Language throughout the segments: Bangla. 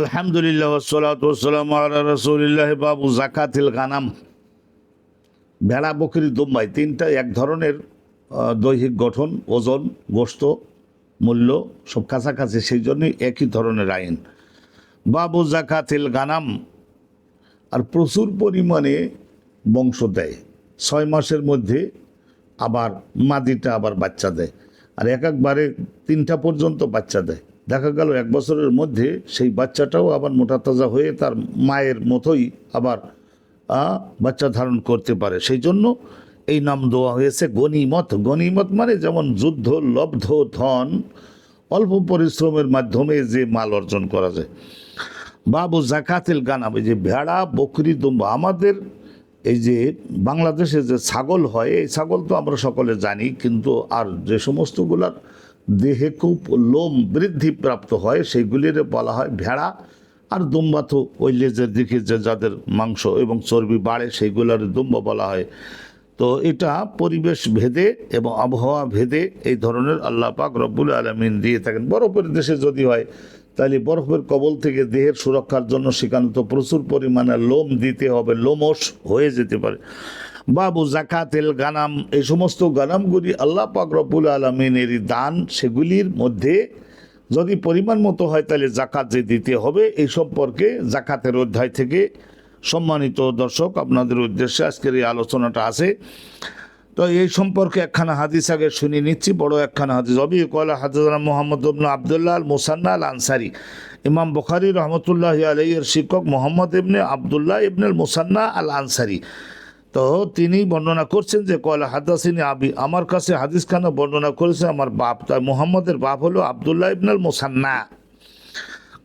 আলহামদুলিল্লাহ সালাতাম রসুলিল্লাহ, বাবু জাকাতিল গানাম। ভেড়া, বকরি, দুম্বাই, তিনটা এক ধরনের দৈহিক গঠন, ওজন গোস্ত মূল্য, সব কাছাকাছি, সেই জন্যই একই ধরনের আইন। বাবু জাকাতিল গানাম, আর প্রচুর পরিমাণে বংশ দেয়। ছয় মাসের মধ্যে আবার মাদিটা আবার বাচ্চা দেয়। আর এক একবারে তিনটা পর্যন্ত বাচ্চা দেয়। দেখা গেল এক বছরের মধ্যে সেই বাচ্চাটাও আবার মোটা তাজা হয়ে তার মায়ের মতোই আবার বাচ্চা ধারণ করতে পারে। সেই জন্য এই নাম দেওয়া হয়েছে গনিমত গনিমত মানে যেমন যুদ্ধ, লব্ধ, ধন, অল্প পরিশ্রমের মাধ্যমে যে মাল অর্জন করা যায়। বাবু জাকাতিল এই যে ভেড়া, বকরি, দুম্বা। আমাদের এই যে বাংলাদেশে যে ছাগল হয়, এই ছাগল তো আমরা সকলে জানি, কিন্তু আর যে সমস্তগুলার দেহে খুব লোম বৃদ্ধি প্রাপ্ত হয় সেইগুলির বলা হয় ভেড়া। আর দুম্বা তো ওই লেজের দিকে যে যাদের মাংস এবং চর্বি বাড়ে সেইগুলোর দুম্বা বলা হয়। তো এটা পরিবেশ ভেদে এবং আবহাওয়া ভেদে এই ধরনের আল্লাহ পাক রব্বুল আলমিন দিয়ে থাকেন। বরফের দেশে যদি হয়, তাহলে বরফের কবল থেকে দেহের সুরক্ষার জন্য সেখানে তো প্রচুর পরিমাণে লোম দিতে হবে, লোমস হয়ে যেতে পারে। বাবু জাকাতেল গানাম, এই সমস্ত গানামগুলি আল্লাহ পাক রব্বুল আলমিনেরই দান, সেগুলির মধ্যে যদি পরিমাণ মতো হয় তাহলে জাকাত যে দিতে হবে, এই সম্পর্কে জাকাতের অধ্যায় থেকে সম্মানিত দর্শক, আপনাদের উদ্দেশ্যে আজকের এই আলোচনাটা আছে। তো এই সম্পর্কে একখানা হাদিস আগে শুনে নিচ্ছি, বড় একখানা হাদিস। অবি কলা হাদিসনা মোহাম্মদ ইবনু আবদুল্লাহ আল মুসান্না আনসারি ইমাম বখারি রহমতুল্লাহ আলাইয়ের শিক্ষক মোহাম্মদ ইবনে আবদুল্লাহ ইবনুল মুসান্না আল আনসারি তো তিনি বর্ণনা করছেন যে, কয়লা হাদাসিনী আবি, আমার কাছে হাদিস খানা বর্ণনা করেছে, আমার বাপ তাই মোহাম্মদের বাপ হলো আবদুল্লাহ ইবনুল মুসান্না।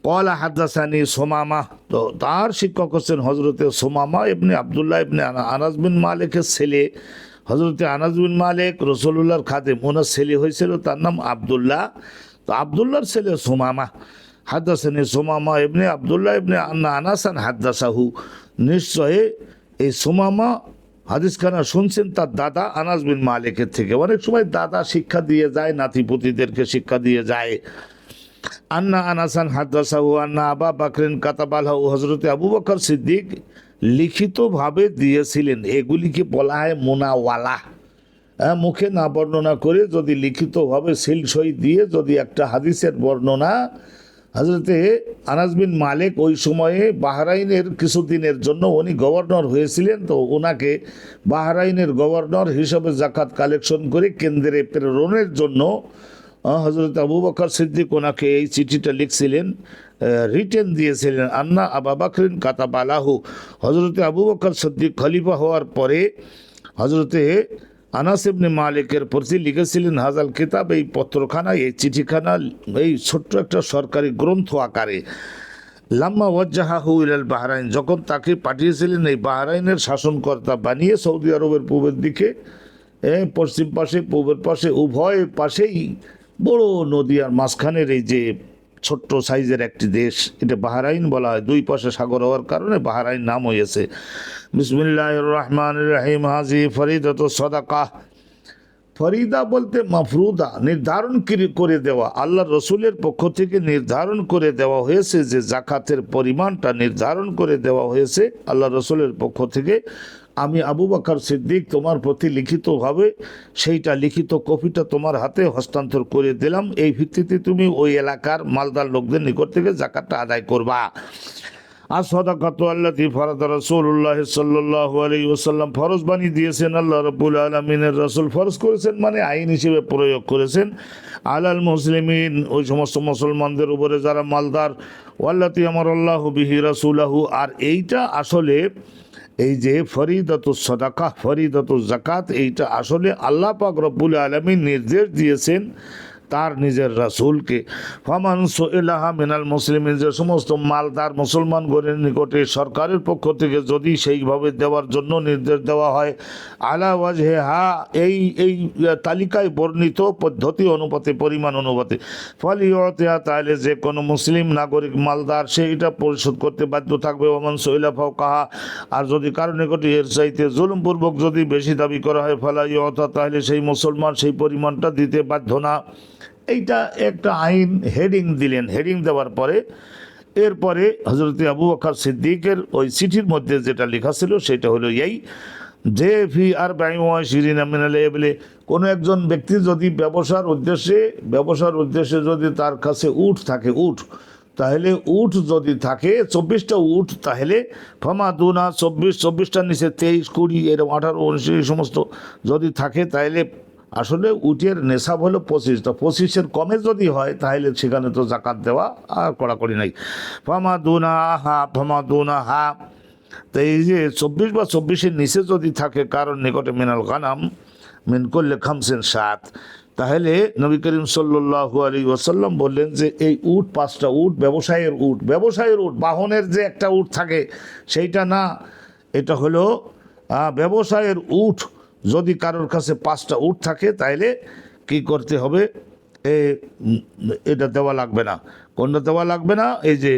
কলা হাদাসানি সোমামা। তো তার শিক্ষক হচ্ছেন হজরতে সোমামা ইবনে আবদুল্লাহ ইবনে আনা- আনাস বিন মালিকের ছেলে। হজরতে আনাস বিন মালিক রসুল্লাহর খাদেম, ওনার ছেলে হয়েছিল, তার নাম আবদুল্লাহ। তো আবদুল্লাহর ছেলে সোমামা। হাদাসানি সোমামা ইবনে আবদুল্লাহ ইবনে আন্না আনাসান হাদাসাহু নিশ্চয়ই এই সোমামা হাদিসখানা শুনছেন তার দাদা আনাস বিন মালিকের থেকে। অনেক সময় দাদা শিক্ষা দিয়ে যায় নাতিপুতিদেরকে শিক্ষা দিয়ে যায়। আন্না আনাসান হাদাসাহু আন্না আবা বাকরিন কাতাবালহু হজরতে আবু বকর সিদ্দিক লিখিতভাবে দিয়েছিলেন এগুলিকে বলা হয় মোনাওয়ালা? হ্যাঁ, মুখে না বর্ণনা করে যদি লিখিতভাবে সিলসই দিয়ে যদি একটা হাদিসের বর্ণনা হজরতে আনাস বিন মালিক ওই সময়ে বাহরাইনের কিছুদিনের জন্য উনি গভর্নর হয়েছিলেন, তো ওনাকে বাহরাইনের গভর্নর হিসাবে জাকাত কালেকশন করে কেন্দ্রে প্রেরণের জন্য হজরত আবু বকর সিদ্দিক ওনাকে এই চিঠিটা লিখছিলেন রিটেন দিয়েছিলেন, আন্না আবা বাকরিন কাতাব আলাহু। হজরতে আবু বকর সিদ্দিক খলিফা হওয়ার পরে হজরতে আনাস ইবনে মালিকের প্রতি লিখেছিলেন হাজাল কিতাব, এই পত্রখানা, এই চিঠিখানা, এই ছোট্ট একটা সরকারি গ্রন্থ আকারে। লাম্মা ওয়াজ্জাহাহু ইলাল বাহরাইন, যখন তাকে পাঠিয়েছিলেন, এই বাহরাইনের শাসনকর্তা বানিয়ে সৌদি আরবের পূবের দিকে পশ্চিম পাশে পূবের পাশে, উভয় পাশেই বড় নদী আর মাঝখানের এই যে ছোট্ট সাইজের একটি দেশ। এটা বাহারাইন বলা হয়। দুই পাশে সাগর হওয়ার কারণে বাহারাইন নাম হয়েছে বিসমিল্লাহ রহমান রাহিম হাজি ফরিদত সদাকা। ফরিদা বলতে মাফরুদা, নির্ধারণ করে দেওয়া। আল্লাহ রসুলের পক্ষ থেকে নির্ধারণ করে দেওয়া হয়েছে যে জাকাতের পরিমাণটা নির্ধারণ করে দেওয়া হয়েছে আল্লাহ রসুলের পক্ষ থেকে। আমি আবু বাকর সিদ্দিক তোমার প্রতি লিখিতভাবে সেইটা লিখিত কপিটা তোমার হাতে হস্তান্তর করে দিলাম। এই ভিত্তিতে তুমি ওই এলাকার মালদার লোকদের নিকট থেকে জাকাতটা আদায় করবা। আর সদাকাত আল্লাহ ফরাদ রসুল্লাহ সাল্লাহ আলী ওসাল্লাম ফরজ বানিয়ে দিয়েছেন, আল্লাহ রবুল আলমিনের রসুল ফরজ করেছেন মানে আইন হিসেবে প্রয়োগ করেছেন। আলাল মুসলিমিন, ওই সমস্ত মুসলমানদের উপরে যারা মালদার, ওয়াল্লাতি আমার আল্লাহ বিহি রসুলাহু, আর এইটা আসলে এই যে ফরিদত সদাকা ফরিদত জাকাত এইটা আসলে আল্লাহ পাক রব্বুল আলমী নির্দেশ দিয়েছেন তার নিজের রাসুলকে, ফমান সোয়েলাহা মিনাল মুসলিমিন যে সমস্ত মাল মালদার মুসলমানগণের নিকটে সরকারের পক্ষ থেকে যদি সেইভাবে দেওয়ার জন্য নির্দেশ দেওয়া হয়, আলা ওয়াজহে হা, এই এই তালিকায় বর্ণিত পদ্ধতি অনুপাতে, পরিমাণ অনুপাতে। ফলে তাহলে যে কোনো মুসলিম নাগরিক মালদার, সে এটা পরিশোধ করতে বাধ্য থাকবে। ওমান সৈলা ফাও কাহা আর যদি কারও নিকটে এর চাইতে জুলুমপূর্বক যদি বেশি দাবি করা হয় ফলাই অর্থাৎ তাহলে সেই মুসলমান সেই পরিমাণটা দিতে বাধ্য না। এইটা একটা আইন হেডিং দিলেন। হেডিং দেওয়ার পরে, এরপরে হজরত আবু বকর সিদ্দিকের ওই চিঠির মধ্যে যেটা লেখা ছিল সেটা হলো এই যে ফি আর শিরিন মিনালে বলে কোনো একজন ব্যক্তি যদি ব্যবসার উদ্দেশ্যে ব্যবসার উদ্দেশ্যে যদি তার কাছে উঠ থাকে উঠ তাহলে উঠ যদি থাকে, চব্বিশটা উঠ তাহলে ফমা দুনা, চব্বিশ, চব্বিশটার নিচে তেইশ, কুড়ি এরকম আঠারো, উনিশ, এই সমস্ত যদি থাকে, তাহলে আসলে উটের নেশাব হলো পঁচিশ। তো পঁচিশের কমে যদি হয়, তাহলে সেখানে তো জাকাত দেওয়া আর কড়াকড়ি নাই। ফমা দুনা হা ফমা দুনা হা। তো এই যে চব্বিশ বা চব্বিশের নিচে যদি থাকে, কারণ নিকটে মিনাল গানাম, মিন করলে খামসেন সাত। তাহলে নবী করিম সাল্লাল্লাহু আলী ওসাল্লাম বললেন যে, এই উট পাঁচটা উট, ব্যবসায়ের উট ব্যবসায়ের উট, বাহনের যে একটা উট থাকে, সেইটা না, এটা হলো ব্যবসায়ের উট যদি কারোর কাছে পাঁচটা উট থাকে, তাইলে কি করতে হবে? এ এটা দেওয়া লাগবে না। কোনটা দেওয়া লাগবে না? এই যে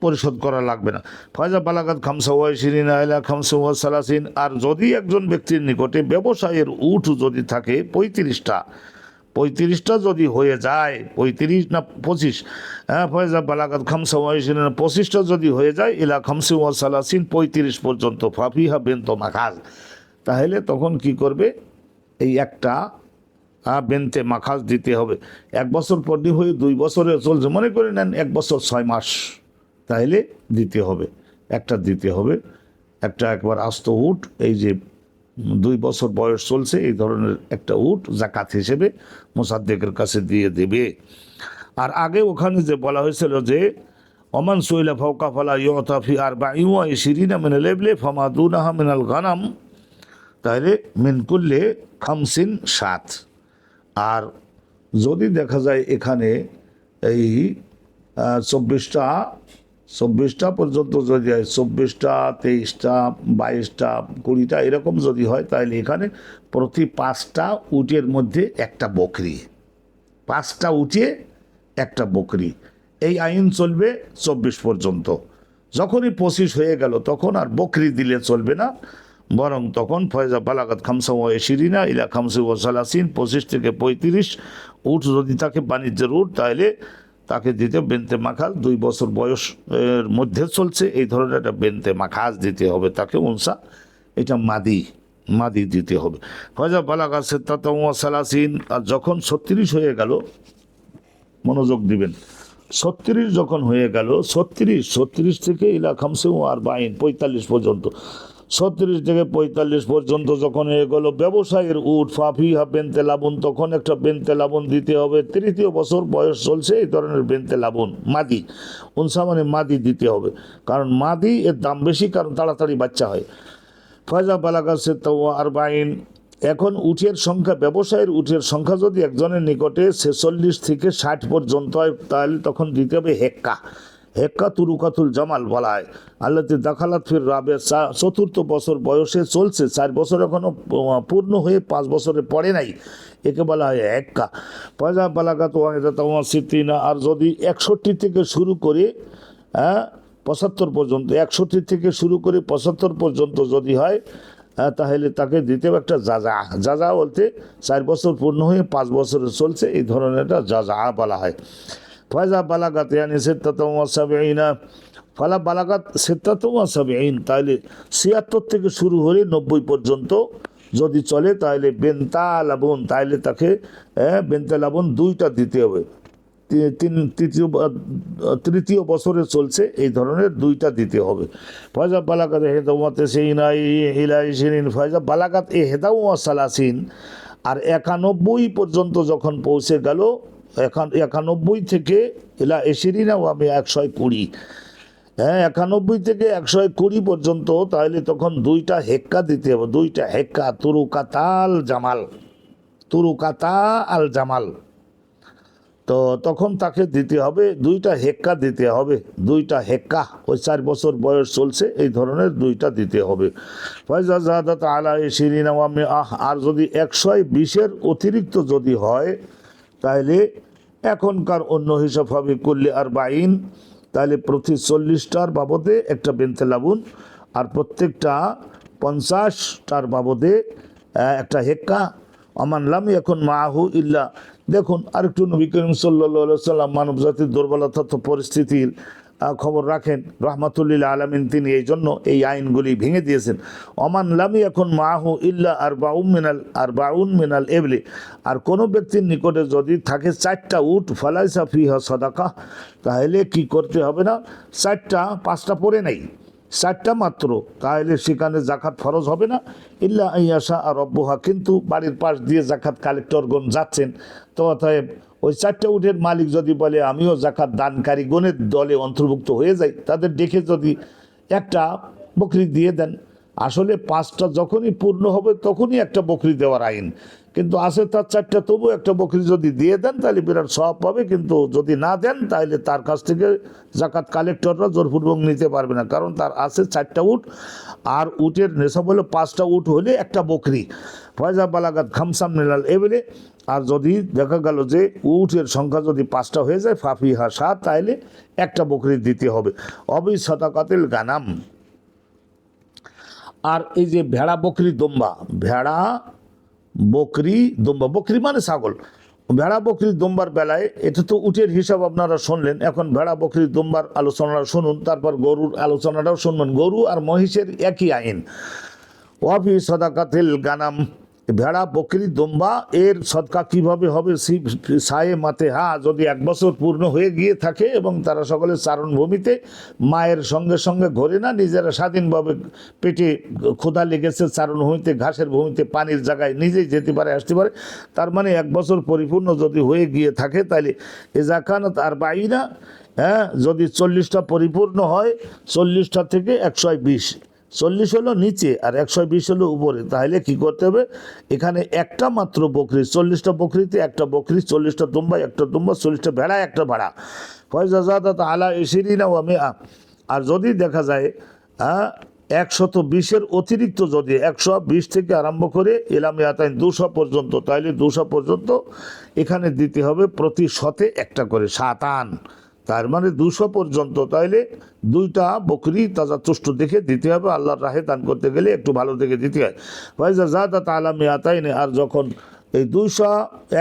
পরিশোধ করা লাগবে না। ফয়জা বালাগাত খামসা ওয়াইশিরিন আয়লা খামসা ওয়া সালাসিন। আর যদি একজন ব্যক্তির নিকটে ব্যবসায়ের উঠ যদি থাকে, পঁয়ত্রিশটা পঁয়ত্রিশটা যদি হয়ে যায়, পঁয়ত্রিশ না পঁচিশ হ্যাঁ ফয়জা বালাগাত খামসা ওয়াইশিরিন পঁচিশটা যদি হয়ে যায়, ইলা খামসি ওয়া সালাসিন, পঁয়ত্রিশ পর্যন্ত ফাফিহা বেন্ত মাখাজ। তাহলে তখন কি করবে? এই একটা বেনতে মাখাজ দিতে হবে। এক বছর পর দিয়ে হয়ে দুই বছরে চলছে। মনে করে নেন এক বছর ছয় মাস। তাহলে দিতে হবে। একটা দিতে হবে। একটা একবার আস্ত উট, এই যে দুই বছর বয়স চলছে, এই ধরনের একটা উট, জাকাত হিসেবে মোসাদ্দেকের কাছে দিয়ে দেবে। আর আগে ওখানে যে বলা হয়েছিল যে অমান সৈলা ফৌকা ফালা ইয়তাফি আর বা ইউয়া শিরিনা মিনে লেবলে ফমা ফামাদুনাহা মিনাল গানাম। তাহলে মিন করলে খামসিন সাত। আর যদি দেখা যায় এখানে এই চব্বিশটা চব্বিশটা পর্যন্ত যদি হয়, চব্বিশটা, তেইশটা, বাইশটা, কুড়িটা, এরকম যদি হয়, তাহলে এখানে প্রতি পাঁচটা উটের মধ্যে একটা বকরি। পাঁচটা উঠে একটা বকরি। এই আইন চলবে চব্বিশ পর্যন্ত। যখনই পঁচিশ হয়ে গেল, তখন আর বকরি দিলে চলবে না। বরং তখন ফয়জা বালাগাত খামসা ও এশিরিনা ইলা খামসি ও সালাসিন, পঁচিশ থেকে পঁয়ত্রিশ উঠ যদি থাকে বাণিজ্যের উঠ তাহলে তাকে দিতে বেনতে মাখাজ দুই বছর বয়স এর মধ্যে চলছে, এই ধরনের একটা বেনতে মাখাজ দিতে হবে তাকে, উনসা। এটা মাদি মাদি দিতে হবে। ফয়জা বালাগা সেত্তাতম সালাসিন, আর যখন ছত্রিশ হয়ে গেল, মনোযোগ দিবেন, ছত্রিশ যখন হয়ে গেল, ছত্রিশ ছত্রিশ থেকে ইলা খামসেও আর বাইন পঁয়তাল্লিশ পর্যন্ত। ছত্রিশ থেকে পঁয়তাল্লিশ পর্যন্ত যখন হয়ে গেল ব্যবসায়ের উট, ফাফি, হা, বেনতে লাবণ, তখন একটা বেনতে লাবণ দিতে হবে। তৃতীয় বছর বয়স চলছে, এই ধরনের বেনতে লাবণ, মাদি উনসা মানে মাদি দিতে হবে। কারণ মাদি এর দাম বেশি, কারণ তাড়াতাড়ি বাচ্চা হয়। ফয়জা বালাগা সে তো আর বাইন এখন উঠের সংখ্যা, ব্যবসায়ের উঠের সংখ্যা যদি একজনের নিকটে ছেচল্লিশ থেকে ষাট পর্যন্ত হয়, তাহলে তখন দিতে হবে হেক্কা। হেক্কা তুরুকাতুল জামাল বলা হয় আল্লাতে দাখালাত ফির রাবে চতুর্থ বছর বয়সে চলছে চার বছর এখনও পূর্ণ হয়ে পাঁচ বছরে পড়ে নাই। একে বলা হয় হেক্কা। পয়জা বালাগাত তোমার সিদ্দিনা আর যদি একষট্টি থেকে শুরু করে হ্যাঁ পঁচাত্তর পর্যন্ত একষট্টি থেকে শুরু করে পঁচাত্তর পর্যন্ত যদি হয় আহ, তাহলে তাকে দিতেও একটা যাজা। যাজা বলতে চার বছর পূর্ণ হয়ে পাঁচ বছরে চলছে এই ধরনের একটা যাজা বলা হয়। ফয়জা বালাগাত ইয়ানি সিদ্ধাতম সাবেইনা ফালা বালাগাত সিদ্ধাতম সাবেইন তাহলে ছিয়াত্তর থেকে শুরু হলে নব্বই পর্যন্ত যদি চলে তাহলে বেন্তা লাবণ তাহলে তাকে বেন্তা লাবণ দুইটা দিতে হবে। তিন, তৃতীয় তৃতীয় বছরে চলছে এই ধরনের দুইটা দিতে হবে। ফয়জা বালাকাত হেদাউমাতে সেই নাই ইলাই সিরিন ফয়জা বালাকাত এ হেদাউমা সালাসিন, আর একানব্বই পর্যন্ত যখন পৌঁছে গেল একানব্বই থেকে ইলা এসিরিনা ও আমি একশো কুড়ি। হ্যাঁ একানব্বই থেকে একশো কুড়ি পর্যন্ত তাহলে তখন দুইটা হেক্কা দিতে হবে, দুইটা হেক্কা, তুরুকাতাল জামাল। তুরুকাতা আল জামাল। তো তখন তাকে দিতে হবে, দুইটা হেক্কা দিতে হবে, দুইটা হেক্কা। ওই চার বছর বয়স চলছে, এই ধরনের দুইটা দিতে হবে। ফয়জা জাহাদাত আলা আওয়ামী আহ, আর যদি একশো বিশের অতিরিক্ত যদি হয় তাহলে এখনকার অন্য হিসাব হবে করলে আর বাইন তাহলে প্রতি চল্লিশটার বাবদে একটা বেনতে লাবুন, আর প্রত্যেকটা পঞ্চাশটার বাবদে একটা হেক্কা। আমানলাম এখন মাহু ইল্লা। দেখুন, আরেকটু নবী করিম সাল্লা সাল্লাম মানব জাতির দুর্বলতা পরিস্থিতির খবর রাখেন, রহমাতুল্লিল আলমিন, তিনি এই জন্য এই আইনগুলি ভেঙে দিয়েছেন। অমান লামি এখন মাহু ইল্লা আর বাউন মিনাল আর বাউন মিনাল এবলি আর কোনো ব্যক্তির নিকটে যদি থাকে চারটা উট, ফালাইসা ফিহা সদাকা, তাহলে কি করতে হবে না? চারটা, পাঁচটা পরে নেই। চারটা মাত্র, তাহলে সেখানে জাকাত ফরজ হবে না। ইল্লা আইয়াশা আর রব্বহা, কিন্তু বাড়ির পাশ দিয়ে জাকাত কালেক্টরগণ যাচ্ছেন। তো অতএব ওই চারটা উঠের মালিক যদি বলে, আমিও জাকাত দানকারী গণের দলে অন্তর্ভুক্ত হয়ে যাই, তাদের ডেকে যদি একটা বকরি দিয়ে দেন, আসলে পাঁচটা যখনই পূর্ণ হবে তখনই একটা বকরি দেওয়ার আইন। কিন্তু আছে তার চারটা তবু একটা বকরি যদি দিয়ে দেন, তাহলে বিরাট সব পাবে, কিন্তু যদি না দেন, তাহলে তার কাছ থেকে জাকাত কালেক্টররা জোরপূর্বক নিতে পারবে না, কারণ তার আছে চারটা উট, আর উটের নেশা বলে পাঁচটা উট হলে একটা বকরি। ফয়জা বালাগাত খামসাম নিলাল এবেলে আর যদি দেখা গেল যে উটের সংখ্যা যদি পাঁচটা হয়ে যায়, ফাফি হাসা তাহলে একটা বকরি দিতে হবে। অবৈ শতাকাতিল গানাম। আর এই যে ভেড়া, বকরি, দম্বা। ভেড়া, বকরি, দম্বা। বকরি মানে ছাগল। ভেড়া, বকরি, দম্বার বেলায়, এটা তো উটের হিসাব আপনারা শুনলেন। এখন ভেড়া, বকরি, দম্বার আলোচনাটা শুনুন, তারপর গরুর আলোচনাটাও শুনবেন। গরু আর মহিষের একই আইন। ওয়াফি সদাকাতিল গানাম। ভেড়া, বকরি, দম্বা, এর সদকা কীভাবে হবে সায়ে মাতে? হা, যদি এক বছর পূর্ণ হয়ে গিয়ে থাকে এবং তারা সকলে চারণভূমিতে মায়ের সঙ্গে সঙ্গে ঘোরে না, নিজেরা স্বাধীনভাবে পেটে ক্ষুধা লেগেছে, চারণভূমিতে, ঘাসের ভূমিতে, পানির জায়গায় নিজেই যেতে পারে, আসতে পারে, তার মানে এক বছর পরিপূর্ণ যদি হয়ে গিয়ে থাকে তাহলে এ জাকানত আর বাই না হ্যাঁ যদি চল্লিশটা পরিপূর্ণ হয়, চল্লিশটা থেকে একশো বিশ। চল্লিশ হলো নিচে আর একশো বিশ হলো উপরে। তাহলে কি করতে হবে? এখানে একটা মাত্র বকরি, চল্লিশটা বকরিতে একটা বকরি, চল্লিশটা দুম্বা, একটা দুম্বা, চল্লিশটা ভেড়া, একটা ভাড়া। ফয়জা আলা এসিরিনা ও আমি আর যদি দেখা যায় হ্যাঁ একশত বিশের অতিরিক্ত যদি একশো বিশ থেকে আরম্ভ করে এলামে আতাইন দুশো পর্যন্ত, তাহলে দুশো পর্যন্ত এখানে দিতে হবে প্রতি শতে একটা করে, সাতান। তার মানে দুশো পর্যন্ত। তাইলে দুইটা বকরি তাজা তুষ্ট দেখে দিতে হবে, আল্লাহর রাহে দান করতে গেলে একটু ভালো দেখে দিতে হয়। ভাইজা যা জাদা তালা নেই আর যখন এই দুইশো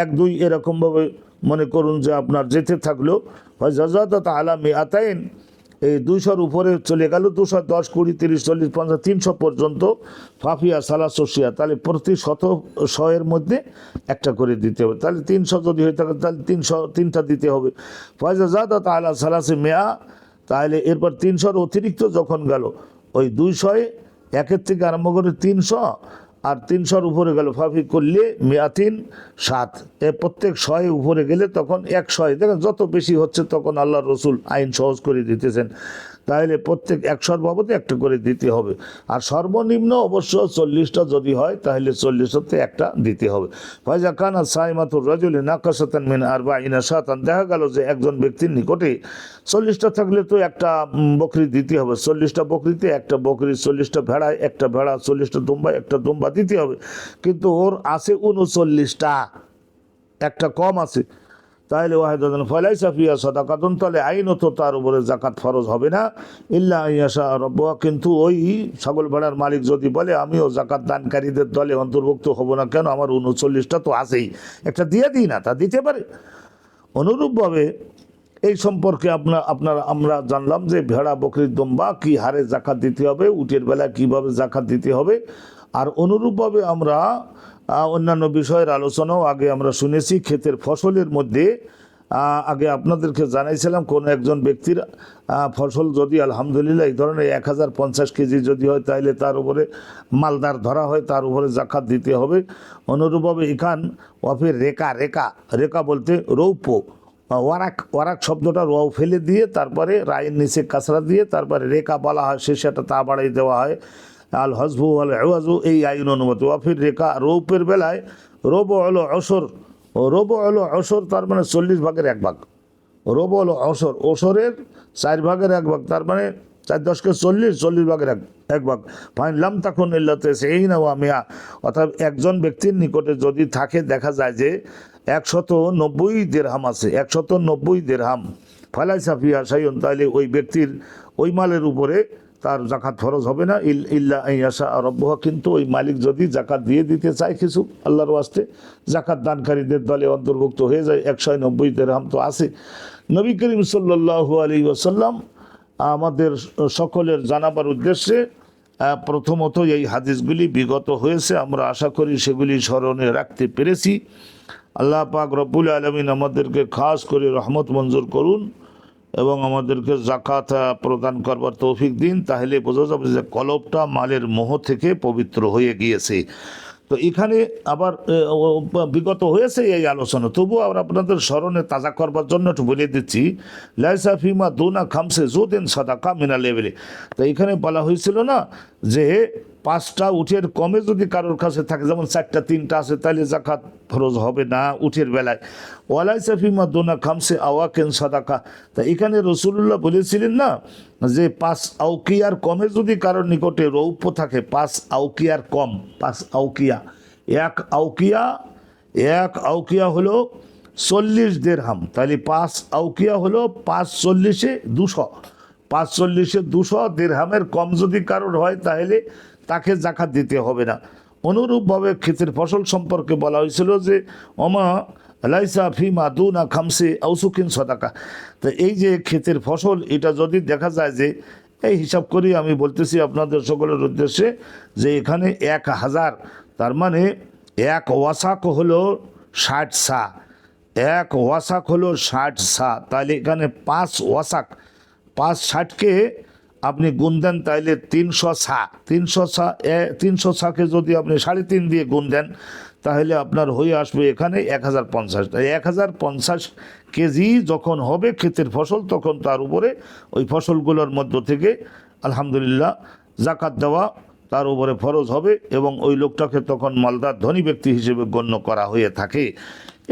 এক দুই এরকমভাবে মনে করুন যে আপনার যেতে থাকল ফয়জা জাদা তালা মেয়াতাইন এই দুইশোর উপরে চলে গেল, দুশো দশ, কুড়ি, তিরিশ, চল্লিশ, পঞ্চাশ, তিনশো পর্যন্ত ফাফিয়া সালাসিয়া তাহলে প্রতি শত শয়ের মধ্যে একটা করে দিতে হবে। তাহলে তিনশো যদি হয়ে থাকে, তাহলে তিনশো, তিনটা দিতে হবে। ফয়জা জাদা তাহলে সালাসে মেয়া, তাহলে এরপর তিনশোর অতিরিক্ত যখন গেল, ওই দুইশয় একের থেকে আরম্ভ করে তিনশো আর তিনশোর উপরে গেল। ফাফি করলে মেয়াতিন, সাত। এ প্রত্যেক শয়ে উপরে গেলে তখন এক শয় দেখেন, যত বেশি হচ্ছে তখন আল্লাহ রসুল আইন সহজ করে দিতেছেন। তাহলে প্রত্যেক একশোর বাবদে একটা করে দিতে হবে। আর সর্বনিম্ন অবশ্য চল্লিশটা যদি হয় তাহলে চল্লিশটাতে একটা দিতে হবে। ফয়জা খানা সাইমাতুর রাজুলি নাকাসাতান মিন আর বা ইনা সাতান দেখা গেল যে একজন ব্যক্তির নিকটে চল্লিশটা থাকলে তো একটা বকরি দিতে হবে। চল্লিশটা বকরিতে একটা বকরি, চল্লিশটা ভেড়ায় একটা ভেড়া, চল্লিশটা দুম্বা, একটা দুম্বা দিতে হবে। কিন্তু ওর আছে উনচল্লিশটা। একটা কম আছে। তাহলে ওয়াহেদান ফলাই সাফিয়া সদাকাতুন তাহলে আইনত তার উপরে জাকাত ফরজ হবে না। ইল্লা ইয়াশা রব্বা কিন্তু ওই ছাগল ভেড়ার মালিক যদি বলে, আমিও জাকাত দানকারীদের দলে অন্তর্ভুক্ত হব না কেন? আমার উনচল্লিশটা তো আছেই। একটা দিয়ে দিই না, তা দিতে পারে। অনুরূপভাবে এই সম্পর্কে আপনার আপনার, আমরা জানলাম যে ভেড়া বকরির দম্বা কি হারে জাকাত দিতে হবে, উটের বেলায় কীভাবে জাকাত দিতে হবে। আর অনুরূপভাবে আমরা অন্যান্য বিষয়ের আলোচনাও আগে আমরা শুনেছি, ক্ষেতের ফসলের মধ্যে। আগে আপনাদেরকে জানাইছিলাম, কোনো একজন ব্যক্তির ফসল যদি আলহামদুলিল্লাহ এই ধরনের এক হাজার পঞ্চাশ কেজি যদি হয় তাহলে তার উপরে মালদার ধরা হয়, তার উপরে জাকাত দিতে হবে। অনুরূপভাবে এখান ওয়াফের রেখা রেখা রেখা বলতে রৌপ্য। ওয়ারাক ওয়ারাক শব্দটা রোয়াও ফেলে দিয়ে, তারপরে রায়ের নিচে কাঁচরা দিয়ে, তারপরে রেখা বলা হয় সে সেটা তা বাড়াই দেওয়া হয়। আল হজবু আল এওয়াজু এই আইন অনুমতি। ওয়াফির রেখা রৌপের বেলায় রোব হলো অসর রোব হলো অসর তার মানে চল্লিশ ভাগের এক ভাগ। রোব হলো অসর অসরের চার ভাগের এক ভাগ, তার মানে চার দশকে চল্লিশ চল্লিশ ভাগের এক এক ভাগ। ফাইন লাম তখন ইল্লাতে সেই না মিয়া। অর্থাৎ একজন ব্যক্তির নিকটে যদি থাকে, দেখা যায় যে একশত নব্বই দেড়হাম আছে একশত নব্বই দেড়হাম। ফালাই সাফিয়া সাইন তাহলে ওই ব্যক্তির, ওই মালের উপরে তার জাকাত ফরজ হবে না। ইল ইল্লা ইয়াসা রব্বহ। কিন্তু ওই মালিক যদি জাকাত দিয়ে দিতে চায় কিছু, আল্লাহর ওয়াস্তে, জাকাত দানকারীদের দলে অন্তর্ভুক্ত হয়ে যায়। একশো নব্বই দেড়হাম তো আছে। নবী করিম সাল্লাল্লাহু আলী ওসাল্লাম আমাদের সকলের জানাবার উদ্দেশ্যে প্রথমত এই হাদিসগুলি বিগত হয়েছে। আমরা আশা করি সেগুলি স্মরণে রাখতে পেরেছি। আল্লাহ পাক রব্বুল আলমিন আমাদেরকে খাস করে রহমত মঞ্জুর করুন। এবং আমাদেরকে জাকাত প্রদান করবার তৌফিক দিন, তাহলে বোঝা যাবে যে কলবটা মালের মোহ থেকে পবিত্র হয়ে গিয়েছে। তো এখানে আবার বিগত হয়েছে এই আলোচনা। তবুও আবার আপনাদের স্মরণে তাজা করবার জন্য একটু বলে দিচ্ছি, লাইসা ফিমা দুনা খামসে জুদিন সাদাকা মিনা লেভেলে তো এখানে বলা হয়েছিল না যে পাঁচটা উঠের কমে যদি কারোর কাছে থাকে, যেমন চারটা, তিনটা আছে, তাহলে জাকাত ফরজ হবে না উঠের বেলায়। ওয়ালাইসা ফিমা দুনা খামসে আওয়া আওয়াকেন সাদাকা। তা এখানে রসুল্লাহ বলেছিলেন না যে পাঁচ আউকিয়ার কমে যদি কারোর নিকটে রৌপ্য থাকে, পাঁচ আউকিয়ার কম, পাঁচ আউকিয়া। এক আউকিয়া এক আউকিয়া হলো চল্লিশ দেড়হাম। তাহলে পাঁচ আউকিয়া হলো পাঁচ চল্লিশে দুশো। পাঁচ চল্লিশে দুশো দেড়হামের কম যদি কারোর হয় তাহলে তাকে জাকাত দিতে হবে না। অনুরূপভাবে ক্ষেতের ফসল সম্পর্কে বলা হয়েছিল যে অমা লাইসা ফিমা দুনা খামসে আউসুকিন সদাকা। তো এই যে ক্ষেতের ফসল, এটা যদি দেখা যায় যে, এই হিসাব করি আমি বলতেছি আপনাদের সকলের উদ্দেশ্যে যে এখানে এক হাজার, তার মানে এক ওয়াসাক হলো ষাট সা। এক ওয়াসাক হলো ষাট সা। তাহলে এখানে পাঁচ ওয়াসাক, পাঁচ ষাটকে আপনি গুণ দেন তাইলে তিনশো সা তিনশো সা তিনশো সাকে যদি আপনি সাড়ে তিন দিয়ে গুণ দেন, তাহলে আপনার হয়ে আসবে এখানে এক হাজার পঞ্চাশ। এক হাজার পঞ্চাশ কেজি যখন হবে ক্ষেতের ফসল, তখন তার উপরে ওই ফসলগুলোর মধ্য থেকে আলহামদুলিল্লাহ জাকাত দেওয়া তার উপরে ফরজ হবে এবং ওই লোকটাকে তখন মালদার ধনী ব্যক্তি হিসেবে গণ্য করা হয়ে থাকে।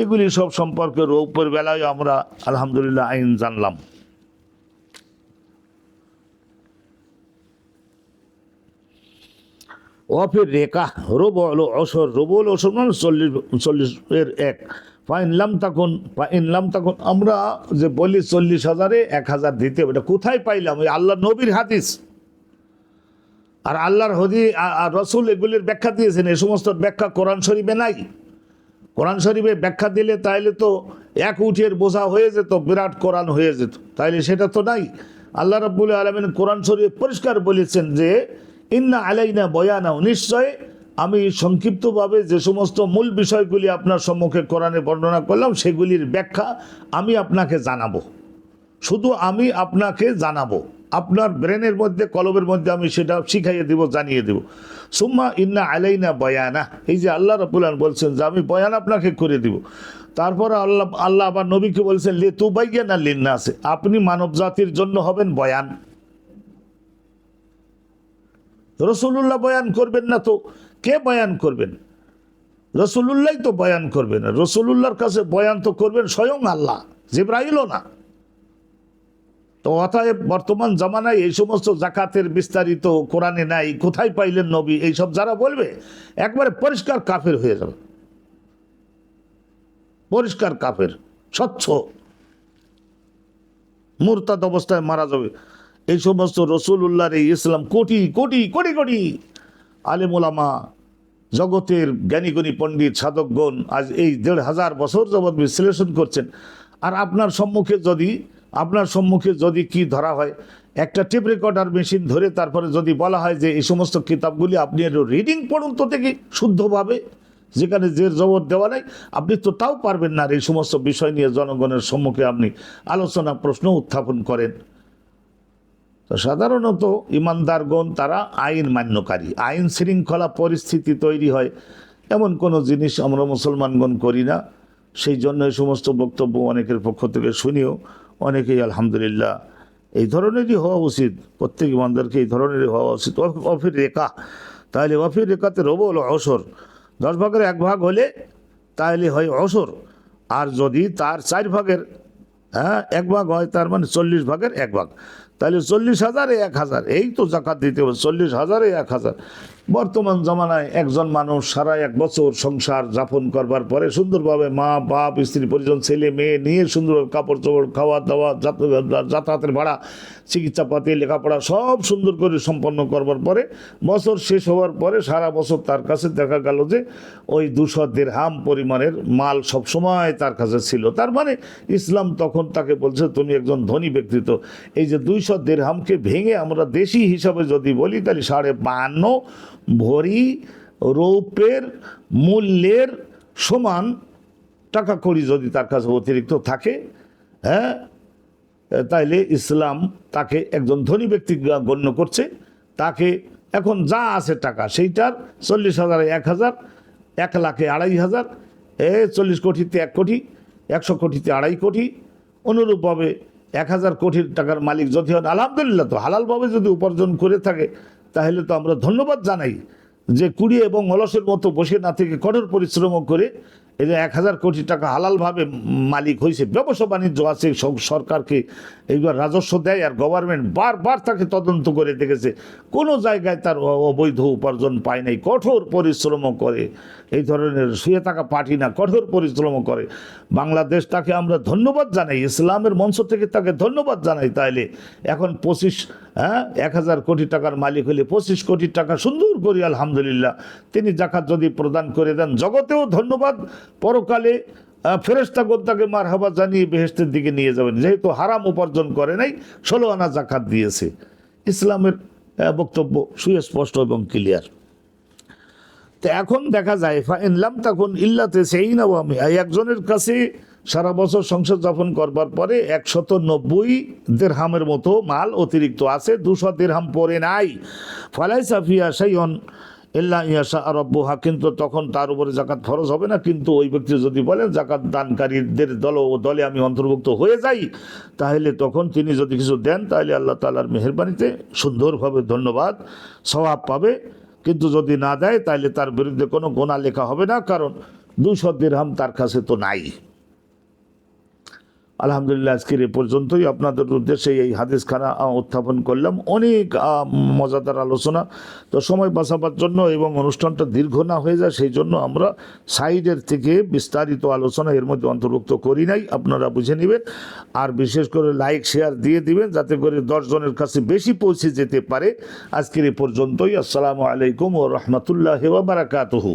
এগুলি সব সম্পর্কে রৌপের বেলায় আমরা আলহামদুলিল্লাহ আইন জানলাম। অফের রেখা, রোবল অসর রোবল অসর মানে চল্লিশ চল্লিশ এর এক। ফাইনলাম তখন ফাইনলাম তখন আমরা যে বলি চল্লিশ হাজারে এক হাজার দিতে হবে। এটা কোথায় পাইলাম? ওই আল্লাহ নবীর হাদিস। আর আল্লাহর হদি আর রসুল এগুলির ব্যাখ্যা দিয়েছেন। এ সমস্ত ব্যাখ্যা কোরআন শরীফে নাই। কোরআন শরীফে ব্যাখ্যা দিলে তাইলে তো এক উঠের বোঝা হয়ে যেত, বিরাট কোরআন হয়ে যেত। তাইলে সেটা তো নাই। আল্লাহ রাব্বুল আলমিন কোরআন শরীফ পরিষ্কার বলেছেন যে ইন্না আলাইনা বয়ানাও। নিশ্চয় আমি সংক্ষিপ্তভাবে যে সমস্ত মূল বিষয়গুলি আপনার সম্মুখে কোরআনে বর্ণনা করলাম, সেগুলির ব্যাখ্যা আমি আপনাকে জানাব। শুধু আমি আপনাকে জানাব। আপনার ব্রেনের মধ্যে, কলবের মধ্যে আমি সেটা শিখাইয়ে দিব, জানিয়ে দেব। সুম্মা ইন্না আলাইনা বয়ানা। এই যে আল্লাহ রবুল্লান বলছেন যে আমি বয়ান আপনাকে করে দিব। তারপরে আল্লাহ আল্লাহ আবার নবীকে বলছেন, লে তু বাইয়া না লিন্না আছে আপনি মানব জাতির জন্য হবেন বয়ান। রসুল্লাহ বয়ান করবেন না তো? কে বয়ান করবেন? রসুল্লাহ তো বয়ান করবেন। রসুল্লাহর কাছে বয়ান তো করবেন স্বয়ং আল্লাহ, জিব্রাইলও না। তো অতএব বর্তমান জামানায় এই সমস্ত জাকাতের বিস্তারিত কোরআনে নাই, কোথায় পাইলেন নবী? এইসব যারা বলবে, একবারে পরিষ্কার কাফের হয়ে যাবে। পরিষ্কার কাফের, স্বচ্ছ। মুরতাদ অবস্থায় মারা যাবে। এই সমস্ত রসুল্লাহর এই ইসলাম কোটি কোটি কোটি কোটি আলেমুলামা জগতের জ্ঞানীগুণী পণ্ডিত, সাধকগণ আজ এই দেড় হাজার বছর যাবৎ বিশ্লেষণ করছেন। আর আপনার সম্মুখে যদি, আপনার সম্মুখে যদি কি ধরা হয়, একটা টেপ রেকর্ডার মেশিন ধরে তারপরে যদি বলা হয় যে এই সমস্ত কিতাবগুলি আপনি রিডিং পড়ুন তো থেকে শুদ্ধভাবে, যেখানে জের জবর দেওয়া নাই, আপনি তো তাও পারবেন না এই সমস্ত বিষয় নিয়ে জনগণের সম্মুখে আপনি আলোচনা প্রশ্ন উত্থাপন করেন। তো সাধারণত ইমানদারগণ তারা আইন মান্যকারী। আইন শৃঙ্খলা পরিস্থিতি তৈরি হয়। এমন কোনো জিনিস আমরা মুসলমানগণ করি না। সেই জন্য এই সমস্ত বক্তব্য অনেকের পক্ষ থেকে শুনিও, অনেকেই আলহামদুলিল্লাহ এই ধরনেরই হওয়া উচিত। প্রত্যেক ইমানদারকে এই ধরনেরই হওয়া উচিত। অফির রেখা। তাহলে অফির রেখাতে রব হলো অসর। দশ ভাগের এক ভাগ হলে তাহলে হয় অসর। আর যদি তার চার ভাগের হ্যাঁ এক ভাগ হয়, তার মানে চল্লিশ ভাগের এক ভাগ। তাহলে চল্লিশ হাজারে এক হাজার এই তো জাকাত দিতে হবে চল্লিশ হাজারে এক হাজার। বর্তমান জমানায় একজন মানুষ সারা এক বছর সংসার যাপন করবার পরে সুন্দরভাবে মা, বাপ, স্ত্রী, পরিজন, ছেলে, মেয়ে নিয়ে সুন্দরভাবে কাপড় চোপড়, খাওয়া দাওয়া, যাত- যাতায়াতের ভাড়া চিকিৎসাপাতি লেখাপড়া সব সুন্দর করে সম্পন্ন করবার পরে বছর শেষ হওয়ার পরে সারা বছর তার কাছে দেখা গেল যে ওই দুশো দেড়হাম পরিমাণের মাল সবসময় তার কাছে ছিল। তার মানে ইসলাম তখন তাকে বলছে, তুমি একজন ধনী ব্যক্তিত্ব এই যে দুইশো দেড়হামকে ভেঙে আমরা দেশি হিসাবে যদি বলি, তাহলে সাড়ে বাহান্ন ভরি রৌপের মূল্যের সমান টাকা কড়ি যদি তার কাছে অতিরিক্ত থাকে হ্যাঁ? তাইলে ইসলাম তাকে একজন ধনী ব্যক্তি গণ্য করছে। তাকে এখন যা আছে টাকা, সেইটার চল্লিশ হাজারে এক হাজার, এক লাখে আড়াই হাজার, এ চল্লিশ কোটিতে এক কোটি, একশো কোটিতে আড়াই কোটি। অনুরূপভাবে এক হাজার কোটির টাকার মালিক যদি হন, আলহামদুলিল্লাহ তো হালালভাবে যদি উপার্জন করে থাকে তাহলে তো আমরা ধন্যবাদ জানাই যে কুড়ি এবং অলসের মতো বসে না থেকে কঠোর পরিশ্রম করে এই যে এক হাজার কোটি টাকা হালালভাবে মালিক হয়েছে ব্যবসা বাণিজ্য আছে সরকারকে এইবার রাজস্ব দেয় আর গভর্নমেন্ট বারবার তাকে তদন্ত করে দেখেছে। কোনো জায়গায় তার অবৈধ উপার্জন পায় নাই, কঠোর পরিশ্রম করে। এই ধরনের শুয়ে থাকা পার্টি না, কঠোর পরিশ্রম করে। বাংলাদেশ তাকে আমরা ধন্যবাদ জানাই, ইসলামের মঞ্চ থেকে তাকে ধন্যবাদ জানাই তাইলে। এখন পঁচিশ হ্যাঁ এক হাজার কোটি টাকার মালিক হলে পঁচিশ কোটি টাকা সুন্দর করি, আলহামদুলিল্লাহ। তিনি জাকাত যদি প্রদান করে দেন, জগতেও ধন্যবাদ। পরকালে ফেরেস্তাগণ তাকে মার হাবা জানিয়ে বেহেস্তের দিকে নিয়ে যাবেন। যেহেতু হারাম উপার্জন করে নাই, ষোলো আনা জাকাত দিয়েছে। ইসলামের বক্তব্য সুস্পষ্ট এবং ক্লিয়ার। তো এখন দেখা যায় ইনলাম তখন ইল্লাতে সেই না আমি একজনের কাছে সারা বছর সংসার যাপন করবার পরে একশত নব্বই দেড়হামের মতো মাল অতিরিক্ত আছে, দুশো দেড়হাম পরে নাই। ফলাই সাফিয়া সাইয়ন ইল্লা ইয়াসা রব্বুহা, কিন্তু তখন তার উপরে জাকাত ফরজ হবে না। কিন্তু ওই ব্যক্তি যদি বলেন জাকাত দানকারীদের দল ও দলে আমি অন্তর্ভুক্ত হয়ে যাই, তাহলে তখন তিনি যদি কিছু দেন, তাহলে আল্লাহ তালার মেহরবানিতে সুন্দরভাবে ধন্যবাদ স্বভাব পাবে। কিন্তু যদি না দেয়, তাহলে তার বিরুদ্ধে কোনো গোনা লেখা হবে না, কারণ দুশো দিরহাম তার কাছে তো নাই। আলহামদুলিল্লাহ, আজকের এ পর্যন্তই। আপনাদের উদ্দেশ্যে এই হাদিসখানা উত্থাপন করলাম। অনেক মজাদার আলোচনা। তো সময় বাঁচাবার জন্য এবং অনুষ্ঠানটা দীর্ঘ না হয়ে যায়, সেই জন্য আমরা সাইডের থেকে বিস্তারিত আলোচনা এর মধ্যে অন্তর্ভুক্ত করি নাই। আপনারা বুঝে নেবেন। আর বিশেষ করে লাইক, শেয়ার দিয়ে দিবেন, যাতে করে দশজনের কাছে বেশি পৌঁছে যেতে পারে। আজকের এ পর্যন্তই। আসসালামু আলাইকুম ও রহমতুল্লাহ বারাকাতুহু।